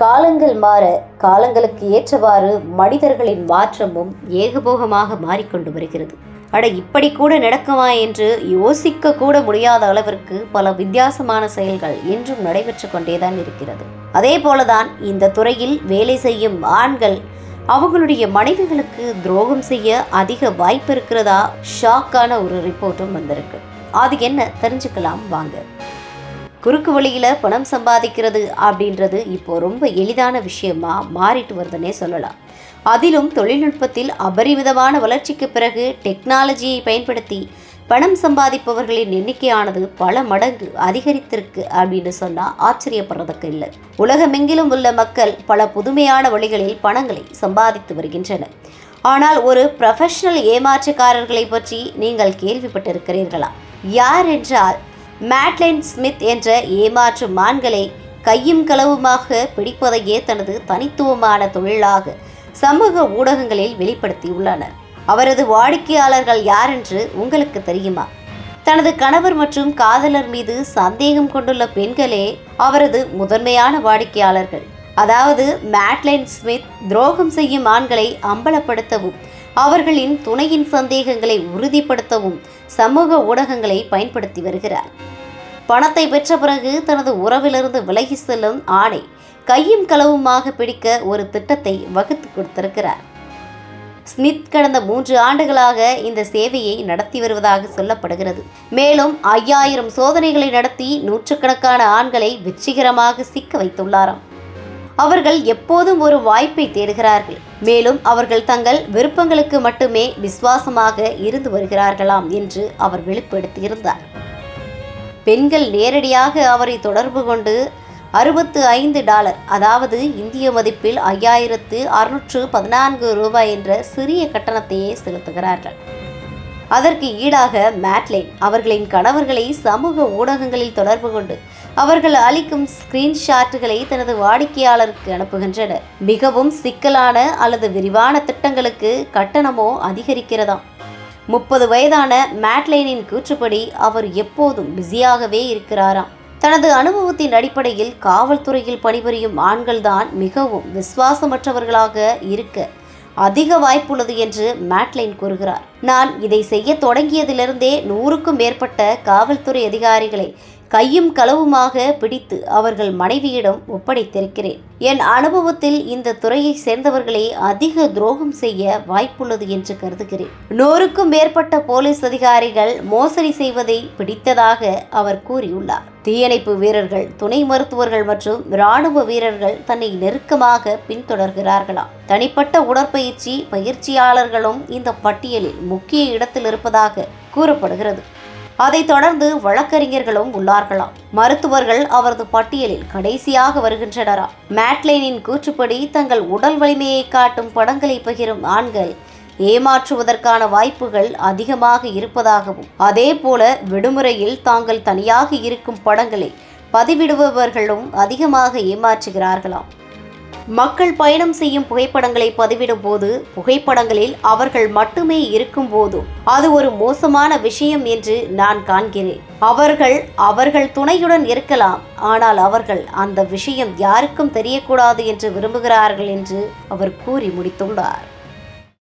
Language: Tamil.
காலங்கள் மாற காலங்களுக்கு ஏற்றவாறு மனிதர்களின் மாற்றமும் ஏகபோகமாக மாறிக்கொண்டு வருகிறது. அட இப்படி கூட நடக்குமா என்று யோசிக்க கூட முடியாத அளவிற்கு பல வித்தியாசமான செயல்கள் இன்றும் நடைபெற்று கொண்டேதான் இருக்கிறது. அதே போலதான் இந்த துறையில் வேலை செய்யும் ஆண்கள் அவங்களுடைய மனைவிகளுக்கு துரோகம் செய்ய அதிக வாய்ப்பு இருக்கிறதா? ஷாக்கான ஒரு ரிப்போர்ட்டும் வந்திருக்கு. அது என்ன? தெரிஞ்சுக்கலாம். வாங்க. குறுக்கு வழியில் பணம் சம்பாதிக்கிறது அப்படின்றது இப்போ ரொம்ப எளிதான விஷயமா மாறிட்டு வருதுன்னே சொல்லலாம். அதிலும் தொழில்நுட்பத்தில் அபரிமிதமான வளர்ச்சிக்கு பிறகு டெக்னாலஜியை பயன்படுத்தி பணம் சம்பாதிப்பவர்களின் எண்ணிக்கையானது பல மடங்கு அதிகரித்திருக்கு அப்படின்னு சொன்னால் ஆச்சரியப்படுறதுக்கு இல்லை. உலகமெங்கிலும் உள்ள மக்கள் பல புதுமையான வழிகளில் பணங்களை சம்பாதித்து வருகின்றனர். ஆனால் ஒரு ப்ரொஃபஷனல் ஏமாற்றுக்காரர்களை பற்றி நீங்கள் கேள்விப்பட்டிருக்கிறீர்களா? யார் என்றால் மேட்லைன் ஸ்மித் என்ற ஏமாற்று மான்களை கையும் களவுமாக பிடிப்பதையே தனது தனித்துவமான தொழிலாக சமூக ஊடகங்களில் வெளிப்படுத்தியுள்ளனர். அவரது வாடிக்கையாளர்கள் யார் என்று உங்களுக்கு தெரியுமா? தனது கணவர் மற்றும் காதலர் மீது சந்தேகம் கொண்டுள்ள பெண்களே அவரது முதன்மையான வாடிக்கையாளர்கள். அதாவது மேட்லைன் ஸ்மித் துரோகம் செய்யும் ஆண்களை அம்பலப்படுத்தவும் அவர்களின் துணையின் சந்தேகங்களை உறுதிப்படுத்தவும் சமூக ஊடகங்களை பயன்படுத்தி வருகிறார். பணத்தை பெற்ற பிறகு தனது உறவிலிருந்து விலகி செல்லும் ஆணை கையும் களவுமாக பிடிக்க ஒரு திட்டத்தை வகுத்து கொடுத்திருக்கிறார். ஸ்மித் கடந்த மூன்று ஆண்டுகளாக இந்த சேவையை நடத்தி வருவதாக சொல்லப்படுகிறது. மேலும் ஐயாயிரம் சோதனைகளை நடத்தி நூற்றுக்கணக்கான ஆண்களை வெற்றிகரமாக சிக்க வைத்துள்ளாராம். அவர்கள் எப்போதும் ஒரு வாய்ப்பை தேடுகிறார்கள். மேலும் அவர்கள் தங்கள் விருப்பங்களுக்கு மட்டுமே விசுவாசமாக இருந்து வருகிறார்களாம் என்று அவர் வெளிப்படுத்தியிருந்தார். பெண்கள் நேரடியாக அவரை தொடர்பு கொண்டு அறுபத்து ஐந்து டாலர் அதாவது இந்திய மதிப்பில் ஐயாயிரத்து அறுநூற்று பதினான்கு ரூபாய் என்ற சிறிய கட்டணத்தையே செலுத்துகிறார்கள். அதற்கு ஈடாக மேட்லைன் அவர்களின் கணவர்களை சமூக ஊடகங்களில் தொடர்பு கொண்டு அவர்கள் அளிக்கும் ஸ்கிரீன்ஷாட்டுகளை தனது வாடிக்கையாளருக்கு அனுப்புகின்றனர். மிகவும் சிக்கலான அல்லது விரிவான திட்டங்களுக்கு கட்டணமோ அதிகரிக்கிறதாம். முப்பது வயதான மேட்லைனின் கூற்றுப்படி அவர் எப்போதும் பிஸியாகவே இருக்கிறாராம். தனது அனுபவத்தின் அடிப்படையில் காவல்துறையில் பணிபுரியும் ஆண்கள்தான் மிகவும் விசுவாசமற்றவர்களாக இருக்க அதிக வாய்ப்புள்ளது என்று மேட்லைன் கூறுகிறார். நான் இதை செய்ய தொடங்கியதிலிருந்தே நூறுக்கும் மேற்பட்ட காவல்துறை அதிகாரிகளை கையும் களவுமாக பிடித்து அவர்கள் மனைவியிடம் ஒப்படைத்திருக்கிறேன். என் அனுபவத்தில் இந்த துறையை சேர்ந்தவர்களே அதிக துரோகம் செய்ய வாய்ப்புள்ளது என்று கருதுகிறேன். நூறுக்கும் மேற்பட்ட போலீஸ் அதிகாரிகள் மோசடி செய்வதை பிடித்ததாக அவர் கூறியுள்ளார். தீயணைப்பு வீரர்கள் துணை மருத்துவர்கள் மற்றும் இராணுவ வீரர்கள் தன்னை நெருக்கமாக பின்தொடர்கிறார்களாம் தனிப்பட்ட உடற்பயிற்சி பயிற்சியாளர்களும் இந்த பட்டியலில் முக்கிய இடத்தில் இருப்பதாக கூறப்படுகிறது. அதைத் தொடர்ந்து வழக்கறிஞர்களும் உள்ளார்களாம். மருத்துவர்கள் அவரது பட்டியலில் கடைசியாக வருகின்றனராம் மேட்லைனின் கூற்றுப்படி தங்கள் உடல் வலிமையை காட்டும் படங்களை பகிரும் ஆண்கள் ஏமாற்றுவதற்கான வாய்ப்புகள் அதிகமாக இருப்பதாகவும் அதே போல விடுமுறையில் தாங்கள் தனியாக இருக்கும் படங்களை பதிவிடுபவர்களும் அதிகமாக ஏமாற்றுகிறார்களாம். மக்கள் பயணம் செய்யும் புகைப்படங்களை பதிவிடும் போது புகைப்படங்களில் அவர்கள் மட்டுமே இருக்கும் போதும் அது ஒரு மோசமான விஷயம் என்று நான் காண்கிறேன். அவர்கள் அவர்கள் துணையுடன் இருக்கலாம் ஆனால் அவர்கள் அந்த விஷயம் யாருக்கும் தெரியக்கூடாது என்று விரும்புகிறார்கள் என்று அவர் கூறி முடித்துள்ளார்.